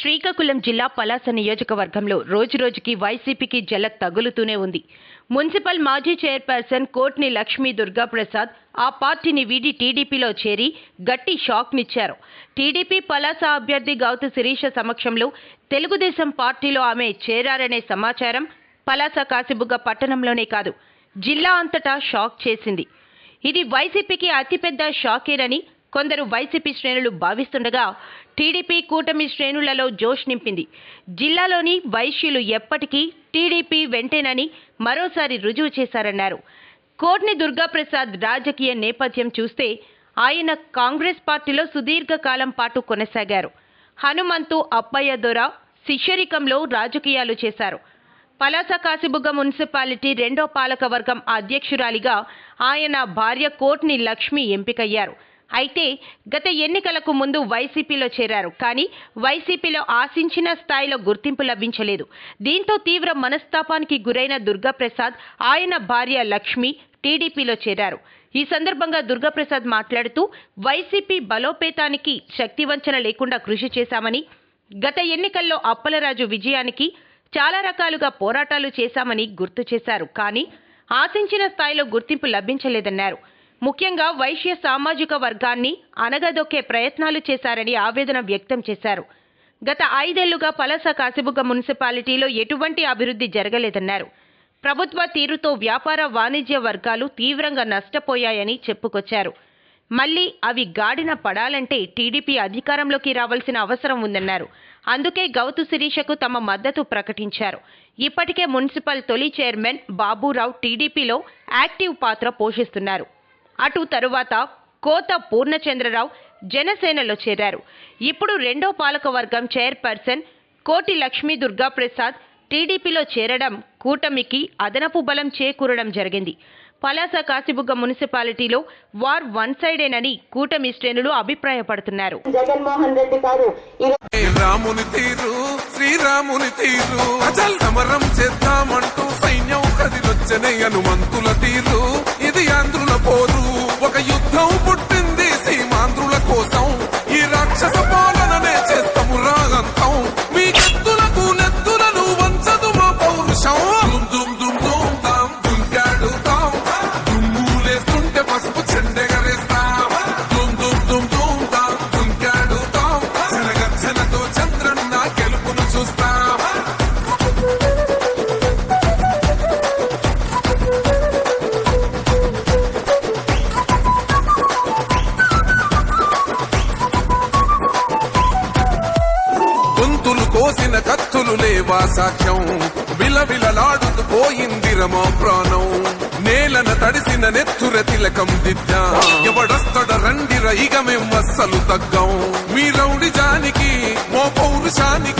శ్రీకాకుళం జిల్లా పలాస నియోజకవర్గంలో రోజురోజుకి వైసీపీకి జల తగులుతూనే ఉంది. మున్సిపల్ మాజీ చైర్పర్సన్ కోట్ని లక్ష్మీ దుర్గాప్రసాద్ ఆ పార్టీని వీడి టీడీపీలో చేరి గట్టి షాక్నిచ్చారు. టీడీపీ పలాస అభ్యర్థి గౌతు శిరీష సమక్షంలో తెలుగుదేశం పార్టీలో ఆమె చేరారనే సమాచారం పలాస కాసిబుగ్గ పట్టణంలోనే కాదు జిల్లా అంతటా షాక్ చేసింది. ఇది వైసీపీకి అతిపెద్ద షాకేనని కొందరు వైసీపీ శ్రేణులు భావిస్తుండగా టీడీపీ కూటమి శ్రేణులలో జోష్ నింపింది. జిల్లాలోని వైశ్యులు ఎప్పటికీ టీడీపీ వెంటేనని మరోసారి రుజువు చేశారన్నారు. కోట్ని దుర్గాప్రసాద్ రాజకీయ నేపథ్యం చూస్తే ఆయన కాంగ్రెస్ పార్టీలో సుదీర్ఘకాలం పాటు కొనసాగారు. హనుమంతు అప్పయ్య దొర శిష్యరికంలో రాజకీయాలు చేశారు. పలాస కాసిబుగ్గ మున్సిపాలిటీ రెండో పాలకవర్గం అధ్యక్షురాలిగా ఆయన భార్య కోట్ని లక్ష్మి ఎంపికయ్యారు. అయితే గత ఎన్నికలకు ముందు వైసీపీలో చేరారు. కానీ వైసీపీలో ఆశించిన స్థాయిలో గుర్తింపు లభించలేదు. దీంతో తీవ్ర మనస్తాపానికి గురైన దుర్గాప్రసాద్ ఆయన భార్య లక్ష్మి టీడీపీలో చేరారు. ఈ సందర్భంగా దుర్గాప్రసాద్ మాట్లాడుతూ వైసీపీ బలోపేతానికి శక్తివంచన లేకుండా కృషి చేశామని గత ఎన్నికల్లో అప్పలరాజు విజయానికి చాలా రకాలుగా పోరాటాలు చేశామని గుర్తు చేశారు. కానీ ఆశించిన స్థాయిలో గుర్తింపు లభించలేదన్నారు. ముఖ్యంగా వైశ్య సామాజిక వర్గాన్ని అనగదొక్కే ప్రయత్నాలు చేశారని ఆవేదన వ్యక్తం చేశారు. గత ఐదేళ్ళుగా పలస కాసిబుగ్గ మున్సిపాలిటీలో ఎటువంటి అభివృద్ధి జరగలేదన్నారు. ప్రభుత్వ తీరుతో వ్యాపార వాణిజ్య వర్గాలు తీవ్రంగా నష్టపోయాయని చెప్పుకొచ్చారు. మళ్ళీ అవి గాడిన పడాలంటే టీడీపీ అధికారంలోకి రావాల్సిన అవసరం ఉందన్నారు. అందుకే గౌతు శిరీషకు తమ మద్దతు ప్రకటించారు. ఇప్పటికే మున్సిపల్ తొలి చైర్మన్ బాబురావు టీడీపీలో యాక్టివ్ పాత్ర పోషిస్తున్నారు. అటు తరువాత కోత పూర్ణచంద్రరావు జనసేనలో చేరారు. ఇప్పుడు రెండో పాలకవర్గం చైర్పర్సన్ కోటి లక్ష్మీ దుర్గాప్రసాద్ టీడీపీలో చేరడం కూటమికి అదనపు బలం చేకూరడం జరిగింది. పలాస కాసిబుగ్గ మున్సిపాలిటీలో వార్ వన్ సైడేనని కూటమి శ్రేణులు అభిప్రాయపడుతున్నారు. జగన్మోహన్ రెడ్డి గారు ఈ రాముని తీరు శ్రీరాముని తీరు. అచల్ సమరం చేద్దామంటూ సైన్యం కదిలొచ్చనే హనుమంతుల తీరు. సాక్ష్యం. విలవిలలాడుతూ పోయిందిరమా ప్రాణం. నేలన తడిసిన నెత్తుర తిలకం దిద్దా. ఎవడొస్తడ రండిర ఇక మేము అస్సలు తగ్గం. మీ రౌడి జానికి మో పౌరుషానికి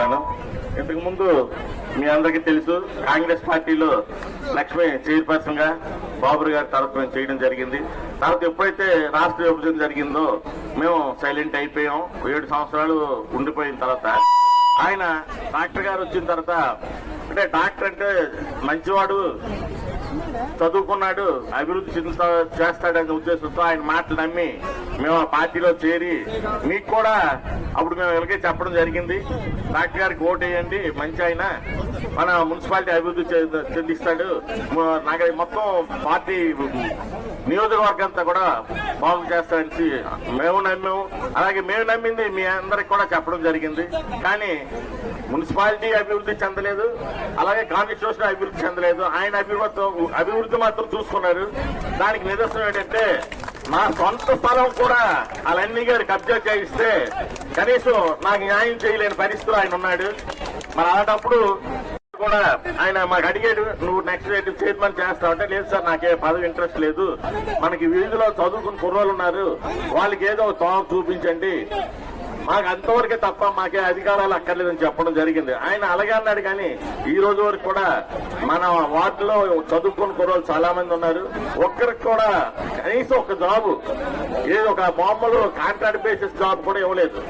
తెలియజేస్తున్నాను ఇంతకు ముందు మీ అందరికీ తెలుసు కాంగ్రెస్ పార్టీలో లక్ష్మి చైర్పర్సన్గా బాబు గారి తరఫున చేయడం జరిగింది. తర్వాత ఎప్పుడైతే రాష్ట్ర విభజన జరిగిందో మేము సైలెంట్ అయిపోయాం. ఏడు సంవత్సరాలు ఉండిపోయిన తర్వాత ఆయన డాక్టర్ గారు వచ్చిన తర్వాత అంటే డాక్టర్ అంటే మంచివాడు చదువుకున్నాడు అభివృద్ధి చెందుతా చేస్తాడనే ఉద్దేశంతో ఆయన మాటలు నమ్మి మేము ఆ పార్టీలో చేరి మీకు కూడా అప్పుడు మేము ఇలాగే చెప్పడం జరిగింది. డాక్టర్ గారికి ఓటు వేయండి మంచి ఆయన. మన మున్సిపాలిటీ అభివృద్ధి చెందిస్తాడు. నాకు మొత్తం పార్టీ నియోజకవర్గం అంతా కూడా బాగు చేస్తాడని మేము నమ్మాము. అలాగే మేము నమ్మింది మీ అందరికి కూడా చెప్పడం జరిగింది. కానీ మున్సిపాలిటీ అభివృద్ధి చెందలేదు అలాగే కాన్స్టిట్యూషన్ అభివృద్ధి చెందలేదు. ఆయన అభివృద్ధి అభివృద్ధి మాత్రం చూసుకున్నారు. దానికి నిదర్శనం ఏంటంటే నా సొంత స్థలం కూడా వాళ్ళన్ని గారు కబ్జా చేయిస్తే కనీసం నాకు న్యాయం చేయలేని పరిస్థితులు ఆయన ఉన్నాడు. మరి అలాంటప్పుడు కూడా ఆయన మాకు అడిగాడు నువ్వు నెక్స్ట్ రేటు చైర్మన్ చేస్తావు అంటే లేదు సార్ నాకే పదవి ఇంట్రెస్ట్ లేదు. మనకి వీధిలో చదువుకున్న కుర్రోళ్ళు ఉన్నారు. వాళ్ళకి ఏదో తోవ చూపించండి. మాకు అంతవరకే తప్ప మాకే అధికారాలు అక్కర్లేదని చెప్పడం జరిగింది. ఆయన అలాగే అన్నాడు కానీ ఈ రోజు వరకు కూడా మన వార్డులో చదువుకుని కుర్రోళ్ళు చాలా మంది ఉన్నారు. ఒక్కరికి కూడా కనీసం ఒక జాబు ఏదో ఒక మామూలు కాంట్రాక్ట్ బేసిస్ జాబ్ కూడా ఇవ్వలేదు.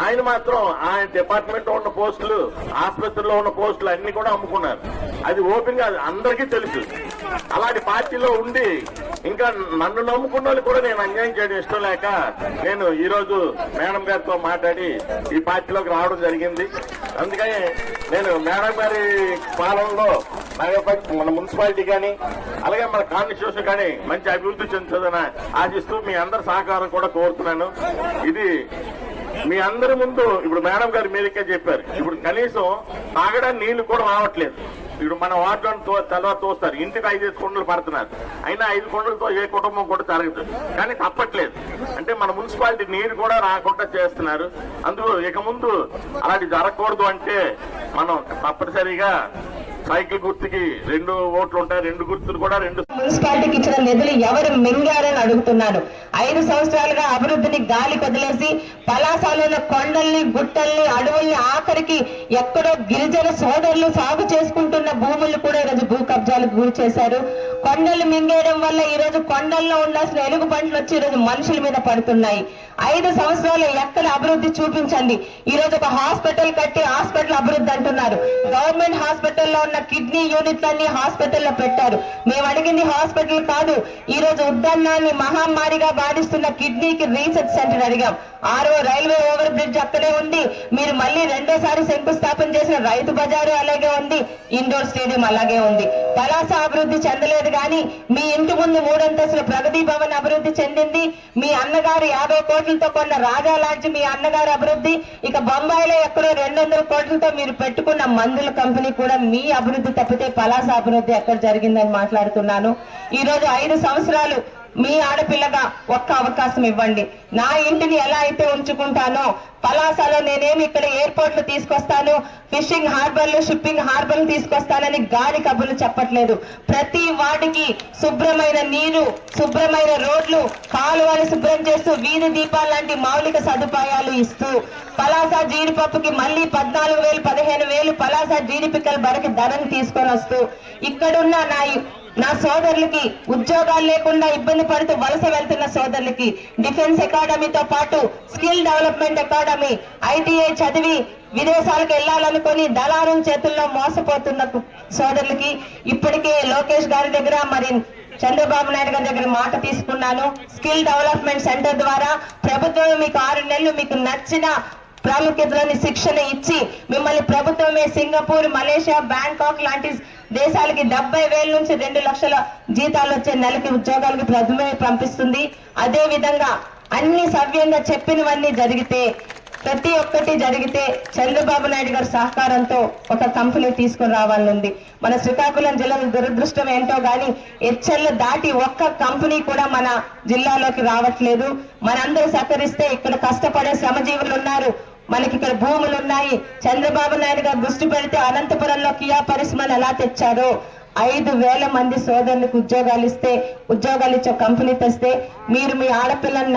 ఆయన మాత్రం ఆయన డిపార్ట్మెంట్లో ఉన్న పోస్టులు ఆసుపత్రిలో ఉన్న పోస్టులు అన్ని కూడా అమ్ముకున్నారు. అది ఓపెన్గా అందరికీ తెలుసు. అలాంటి పార్టీలో ఉండి ఇంకా నన్ను నమ్ముకున్న వాళ్ళు కూడా నేను అన్యాయం చేయడం ఇష్టం లేక నేను ఈ రోజు మేడం గారితో మాట్లాడి ఈ పార్టీలోకి రావడం జరిగింది. అందుకని నేను మేడం గారి పాలనలో మన మున్సిపాలిటీ కానీ అలాగే మన కాన్స్టిట్యూషన్ కానీ మంచి అభివృద్ధి చెందుతుందని ఆశిస్తూ మీ అందరి సహకారం కూడా కోరుతున్నాను. ఇది మీ అందరి ముందు ఇప్పుడు మేడం గారు మీరికే చెప్పారు. ఇప్పుడు కనీసం తాగడానికి నీళ్ళు కూడా రావట్లేదు. ఇప్పుడు మన వార్డులను తెల్లవారు తోస్తారు. ఇంటికి ఐదు కొండలు పడుతున్నారు. అయినా ఐదు కొండలతో ఏ కుటుంబం కూడా జరగదు కానీ తప్పట్లేదు. అంటే మన మున్సిపాలిటీ నీరు కూడా రాకుండా చేస్తున్నారు. అందుకు ఇక ముందు అలాంటి జరగకూడదు అంటే మనం తప్పనిసరిగా సైకిల్ గుర్తుకి రెండు ఓట్లు ఉంటాయి రెండు గుర్తులు కూడా రెండు. మున్సిపాలిటీకి ఇచ్చిన నిధులు ఎవరు మింగారని అడుగుతున్నాను ఐదు సంవత్సరాలుగా అభివృద్ధిని గాలి కదిలేసి పలాసాలలో కొండల్ని గుట్టల్ని అడవుల్ని ఆఖరికి ఎక్కడో గిరిజన సోదరులు సాగు చేసుకుంటున్న భూములు కూడా ఈరోజు భూ కబ్జాలకు గురి చేశారు. కొండలు మింగేయడం వల్ల ఈ రోజు కొండల్లో ఉండాల్సిన ఎలుగు పంటలు వచ్చి ఈ రోజు మనుషుల మీద పడుతున్నాయి. ఐదు సంవత్సరాలు ఎక్కడ అభివృద్ధి చూపించండి. ఈ రోజు ఒక హాస్పిటల్ కట్టి హాస్పిటల్ అభివృద్ధి అంటున్నారు. గవర్నమెంట్ హాస్పిటల్లో ఉన్న కిడ్నీ యూనిట్లన్నీ హాస్పిటల్లో పెట్టారు. మేము అడిగింది హాస్పిటల్ కాదు. ఈ రోజు ఉద్దన్నాన్ని మహమ్మారిగా బాధిస్తున్న కిడ్నీకి రీసెర్చ్ సెంటర్ అడిగాం. ఆరో రైల్వే ఓవర్ బ్రిడ్జ్ అక్కడే ఉంది. మీరు మళ్ళీ రెండోసారి శంకుస్థాపన చేసిన రైతు బజారు అలాగే ఉంది. ఇండోర్ స్టేడియం అలాగే ఉంది. పలాస అభివృద్ధి చెందలేదు కానీ మీ ఇంటి ముందు మూడంతస్తుల ప్రగతి భవన్ అభివృద్ధి చెందింది. మీ అన్నగారు యాభై కోట్లతో కొన్న రాజా లాడ్జ్ మీ అన్నగారు అభివృద్ధి. ఇక బొంబాయిలో ఎక్కడో రెండు వందల కోట్లతో మీరు పెట్టుకున్న మందుల కంపెనీ కూడా మీ అభివృద్ధి తప్పితే పలాస అభివృద్ధి ఎక్కడ జరిగిందని మాట్లాడుతున్నాను. ఈ రోజు ఐదు సంవత్సరాలు మీ ఆడపిల్లగా ఒక్క అవకాశం ఇవ్వండి. నా ఇంటిని ఎలా అయితే ఉంచుకుంటానో పలాసాలో నేనేమి ఇక్కడ ఎయిర్పోర్ట్లు తీసుకొస్తాను ఫిషింగ్ హార్బర్లు షిప్పింగ్ హార్బర్లు తీసుకొస్తానని గాలి కబుర్లు చెప్పట్లేదు. ప్రతి వాటికి శుభ్రమైన నీరు శుభ్రమైన రోడ్లు కాలువలు శుభ్రం చేస్తూ వీధి దీపాలు లాంటి మౌలిక సదుపాయాలు ఇస్తూ పలాస జీడిపప్పుకి మళ్ళీ పద్నాలుగు వేలు పదిహేను వేలు పలాస జీడిపిక్కల బరకి ధరని తీసుకొని వస్తూ ఇక్కడున్న నా నా సోదరులకి ఉద్యోగాలు లేకుండా ఇబ్బంది పడుతూ వలస వెళ్తున్న సోదరులకి డిఫెన్స్ అకాడమీతో పాటు స్కిల్ డెవలప్మెంట్ అకాడమీ ఐటీఐ చదివి విదేశాలకు వెళ్ళాలనుకుని దళారుల చేతుల్లో మోసపోతున్న సోదరులకి ఇప్పటికే లోకేష్ గారి దగ్గర మరి చంద్రబాబు నాయుడు గారి దగ్గర మాట తీసుకున్నాను. స్కిల్ డెవలప్మెంట్ సెంటర్ ద్వారా ప్రభుత్వం మీకు ఆరు నెలలు మీకు నచ్చిన ప్రాముఖ్యతలోని శిక్షణ ఇచ్చి మిమ్మల్ని ప్రభుత్వమే సింగపూర్ మలేషియా బ్యాంకాక్ లాంటి దేశాలకి డెబ్బై వేల నుంచి రెండు లక్షల జీతాలు వచ్చే నెలకి ఉద్యోగాలకు ప్రథమే పంపిస్తుంది. అదే విధంగా అన్ని సవ్యంగా చెప్పినవన్నీ జరిగితే ప్రతి ఒక్కటి జరిగితే చంద్రబాబు నాయుడు గారి సహకారంతో ఒక కంపెనీ తీసుకుని రావాలనుంది మన శ్రీకాకుళం జిల్లా దురదృష్టం ఏంటో గాని ఎచ్చర్ల దాటి ఒక్క కంపెనీ కూడా మన జిల్లాలోకి రావట్లేదు. మనందరూ సహకరిస్తే ఇక్కడ కష్టపడే శ్రమజీవులు ఉన్నారు. మనకి ఇక్కడ భూములు ఉన్నాయి. చంద్రబాబు నాయుడు గారు దృష్టి పెడితే అనంతపురంలో కియా పరిశ్రమలు ఎలా తెచ్చారో ఐదు వేల మంది సోదరులకు ఉద్యోగాలు ఇస్తే ఉద్యోగాలు ఇచ్చే కంపెనీ తెస్తే మీరు మీ ఆడపిల్లని